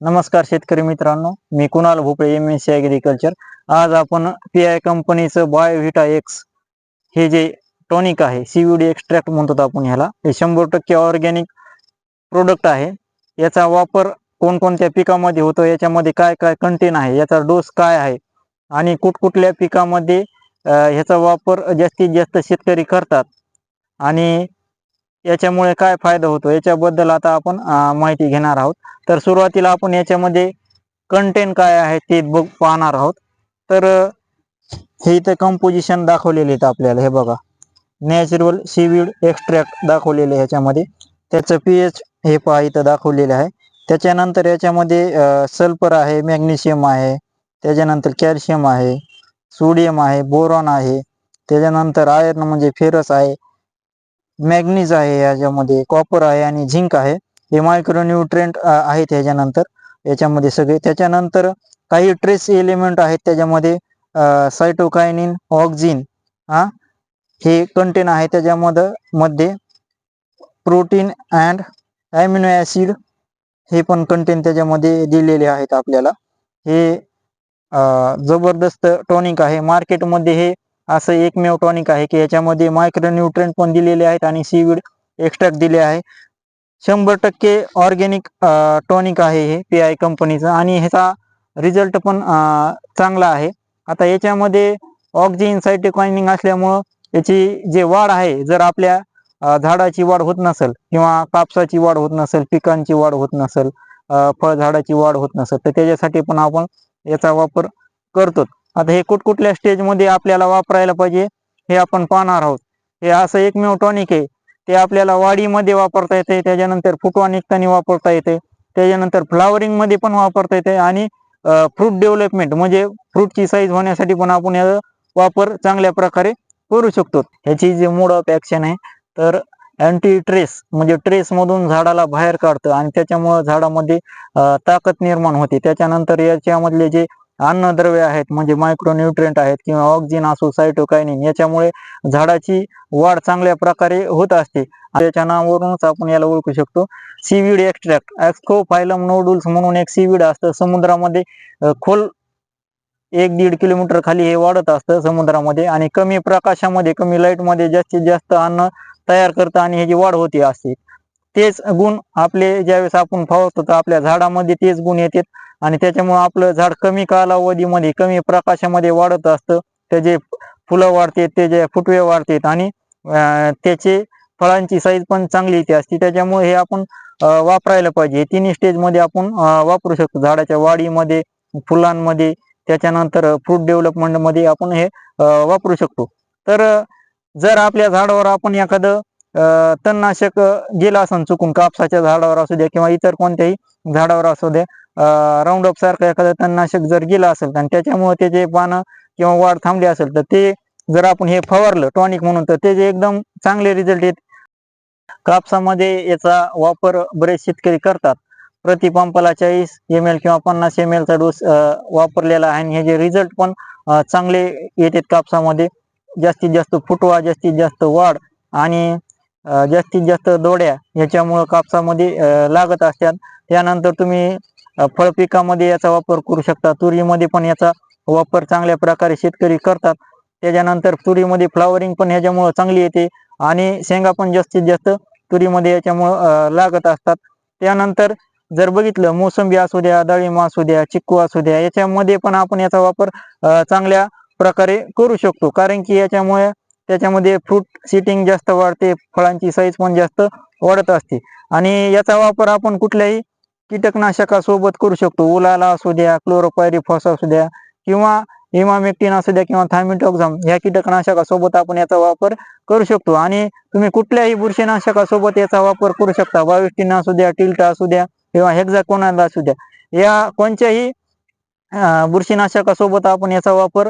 नमस्कार शेतकरी मित्रांनो मी कुणाल भोपळे एम एस सी ॲग्रिकल्चर आज आपण पी आय कंपनीचं बायोव्हिटा एक्स हे जे टॉनिक आहे सीव्हीडी एक्स्ट्रॅक्ट म्हणतो आपण ह्याला हे शंभर टक्के ऑर्गॅनिक प्रोडक्ट आहे. याचा वापर कोणकोणत्या पिकामध्ये होतो याच्यामध्ये काय काय कंटेन आहे याचा डोस काय आहे आणि कुठकुठल्या पिकामध्ये ह्याचा वापर जास्तीत जास्त शेतकरी करतात. आणि याच्यामुळे काय फायदा होतो? याच्याबद्दल आता आपण माहिती घेणार आहोत. तर सुरुवातीला आपण याच्यामध्ये कंटेंट काय आहे ते बघ पाहणार आहोत. तर हे इथे कंपोजिशन दाखवलेले आहेत आपल्याला. हे बघा. नॅचरल सीविड एक्स्ट्रॅक्ट दाखवलेले ह्याच्यामध्ये त्याचं पी एच हे पहा इथं दाखवलेलं आहे. त्याच्यानंतर याच्यामध्ये सल्फर आहे मॅग्नेशियम आहे. त्याच्यानंतर कॅल्शियम आहे. सोडियम आहे बोरॉन आहे. त्याच्यानंतर आयर्न म्हणजे फेरस आहे. मॅग्नीज आहे याच्यामध्ये कॉपर आहे आणि झिंक आहे. हे मायक्रोन्यूट्रेंट आहेत ह्याच्यानंतर याच्यामध्ये सगळे. त्याच्यानंतर काही ट्रेस एलिमेंट आहेत त्याच्यामध्ये सायटोकायनिन ऑक्झिन हा? हे कंटेन आहे त्याच्यामध्ये मध्ये. प्रोटीन अँड ॲमिनो ॲसिड हे पण कंटेन त्याच्यामध्ये दिलेले आहेत आपल्याला. हे जबरदस्त टॉनिक आहे. मार्केटमध्ये हे असं एकमेव टॉनिक आहे की याच्यामध्ये मायक्रोन्यूट्रन पण दिलेले आहेत आणि सीविड एक्स्ट्रॅक्ट दिले आहे. शंभर टक्के ऑर्गॅनिक टॉनिक आहे हे पी आय कंपनीचं आणि ह्याचा रिझल्ट पण चांगला आहे. आता याच्यामध्ये ऑक्झिन सायटोकायनिंग असल्यामुळं याची जे वाढ आहे जर आपल्या झाडाची वाढ होत नसेल किंवा कापसाची वाढ होत नसेल पिकांची वाढ होत नसेल फळझाडाची वाढ होत नसेल तर त्याच्यासाठी पण आपण याचा वापर करतो आता हे कुठकुठल्या स्टेजमध्ये आपल्याला वापरायला पाहिजे हे आपण पाहणार आहोत. हे असं एकमेव टॉनिक आहे. ते आपल्याला वाढीमध्ये वापरता येते त्याच्यानंतर फुटवा निघताना वापरता येते त्याच्यानंतर फ्लावरिंगमध्ये पण वापरता येते आणि फ्रूट डेव्हलपमेंट म्हणजे फ्रूटची साईज होण्यासाठी पण आपण याचा वापर चांगल्या प्रकारे करू शकतो. ह्याची जी मोड ऑफ ऍक्शन आहे तर अँटी ट्रेस म्हणजे ट्रेस मधून झाडाला बाहेर काढतं आणि त्याच्यामुळं झाडामध्ये ताकद निर्माण होते. त्याच्यानंतर याच्यामधले जे अन्नद्रव्य आहेत म्हणजे मायक्रोन्यूट्रिएंट आहेत किंवा ऑक्झिन असो सायटोकायनिन याच्यामुळे झाडाची वाढ चांगल्या प्रकारे होत असते. त्याच्या नावावरूनच आपण याला ओळखू शकतो. सीवीड एक्स्ट्रॅक्ट ऍक्सकोफायलम नोडुल्स म्हणून एक सीवीड असतं. समुद्रामध्ये खोल एक दीड किलोमीटर खाली हे वाढत असतं समुद्रामध्ये आणि कमी प्रकाशामध्ये कमी लाइटमध्ये जास्तीत जास्त अन्न तयार करतं आणि ह्याची वाढ होती असते. तेच गुण आपले ज्यावेळेस आपण फवारतो तर आपल्या झाडामध्ये तेच गुण येतात. आणि त्याच्यामुळे आपलं झाड कमी कालावधीमध्ये कमी प्रकाशामध्ये वाढत असतं. त्याचे फुलं वाढतात त्याचे फुटवे वाढतात आणि त्याचे फळांची साईज पण चांगली येते असते. त्याच्यामुळे हे आपण वापरायला पाहिजे. हे तिन्ही स्टेजमध्ये आपण वापरू शकतो. झाडाच्या वाढीमध्ये फुलांमध्ये त्याच्यानंतर फ्रूट डेव्हलपमेंटमध्ये आपण हे वापरू शकतो. तर जर आपल्या झाडावर आपण एखादं तणनाशक गेलं असं चुकून कापसाच्या झाडावर असू द्या किंवा इतर कोणत्याही झाडावर असू द्या राऊंड अप सारखं एखादं तणनाशक जर गेलं असेल आणि त्याच्यामुळे त्याचे पानं किंवा वाढ थांबली असेल तर ते जर आपण हे फवारलं टॉनिक म्हणून तर त्याचे एकदम चांगले रिझल्ट येत. कापसामध्ये याचा वापर बरेच शेतकरी करतात. प्रतिपंपाला चाळीस एम एल किंवा पन्नास एम चा डोस वापरलेला आहे आणि ह्याचे रिझल्ट पण चांगले येतात कापसामध्ये. जास्तीत जास्त फुटवा जास्तीत जास्त वाढ आणि जास्तीत जास्त दोड्या याच्यामुळं कापसामध्ये लागत असतात. त्यानंतर तुम्ही फळ फळपिकामध्ये याचा वापर करू शकता. तुरीमध्ये पण याचा वापर चांगल्या प्रकारे शेतकरी करतात. त्याच्यानंतर तुरीमध्ये फ्लावरिंग पण ह्याच्यामुळं चांगली येते आणि शेंगा पण जास्तीत जास्त तुरीमध्ये याच्यामुळं लागत असतात. त्यानंतर जर बघितलं मोसंबी असू द्या डाळिंब असू द्या चिक्कू असू द्या याच्यामध्ये पण आपण याचा वापर चांगल्या प्रकारे करू शकतो. कारण की याच्यामुळे त्याच्यामध्ये फ्रूट सिटिंग जास्त वाढते फळांची साईज पण जास्त वाढत असते. आणि याचा वापर आपण कुठल्याही कीटकनाशकासोबत करू शकतो. उलाला असू द्या क्लोरोपायरीफॉस असू द्या किंवा इमामेक्टिन असू द्या किंवा थायमिटॉक्झाम ह्या कीटकनाशकासोबत आपण याचा वापर करू शकतो. आणि तुम्ही कुठल्याही बुरशीनाशकासोबत याचा वापर करू शकता. बाविस्टिन असू द्या टिल्टा असू द्या किंवा हेक्झाकोनाला असू द्या. या कोणत्याही बुरशीनाशकासोबत आपण याचा वापर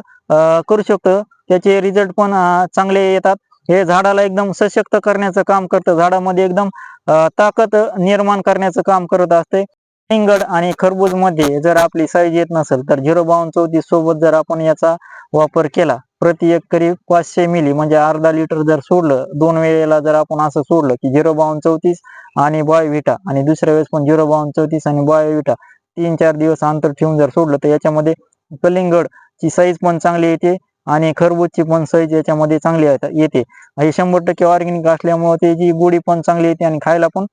करू शकतो. त्याचे रिझल्ट पण चांगले येतात. हे झाडाला एकदम सशक्त करण्याचं काम करतं. झाडामध्ये एकदम ताकद निर्माण करण्याचं काम करत असते. हिंगड आणि खरबूजमध्ये जर आपली साईज येत नसेल तर झिरो बावन चौतीस सोबत जर आपण याचा वापर केला प्रति एकरी पाचशे मिली म्हणजे अर्धा लिटर जर सोडलं दोन वेळेला जर आपण असं सोडलं की झिरो बावन चौतीस आणि बॉय विटा आणि दुसऱ्या वेळेस पण झिरो बावन चौतीस आणि बॉय विटा तीन चार दिवस अंतर ठेवून जर सोडलं तर याच्यामध्ये कलिंगड ची साईज पण चांगली येते. आणि खरबूजची पण साईज याच्यामध्ये चांगली येते. हे शंभर टक्के ऑर्गॅनिक असल्यामुळे त्याची गोडी पण चांगली येते आणि खायला पण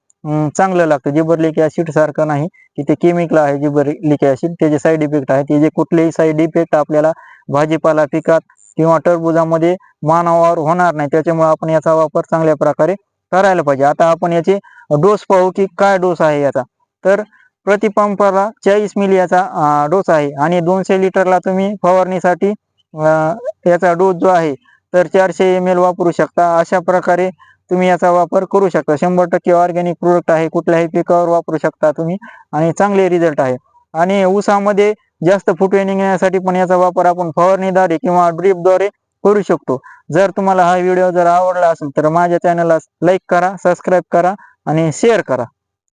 चांगलं लागतं. जिबरलिक ऍसिड सारखं नाही की ते केमिकल आहे जिबरलिक ऍसिड त्याचे साईड इफेक्ट आहे त्याचे कुठलेही साईड इफेक्ट आपल्याला भाजीपाला पिकात किंवा टरबुजामध्ये मानवावर होणार नाही त्याच्यामुळे आपण याचा वापर चांगल्या प्रकारे करायला पाहिजे. आता आपण याचे डोस पाहू की काय डोस आहे याचा. तर प्रति पंपाला चाळीस मिली याचा डोस आहे. आणि दोनशे लिटरला तुम्ही फवारणीसाठी याचा डोस जो आहे तर चारशे एम एल वापरू शकता. अशा प्रकारे तुम्ही याचा वापर करू शकता. शंभर टक्के ऑर्गॅनिक प्रोडक्ट आहे. कुठल्याही पिकावर वापरू शकता तुम्ही. आणि चांगले रिझल्ट आहे. आणि ऊसामध्ये जास्त फुटवे निघण्यासाठी पण याचा वापर आपण फवारणीद्वारे किंवा ड्रीपद्वारे करू शकतो. जर तुम्हाला हा व्हिडिओ जर आवडला असेल तर माझ्या चॅनलला लाईक करा सबस्क्राईब करा आणि शेअर करा.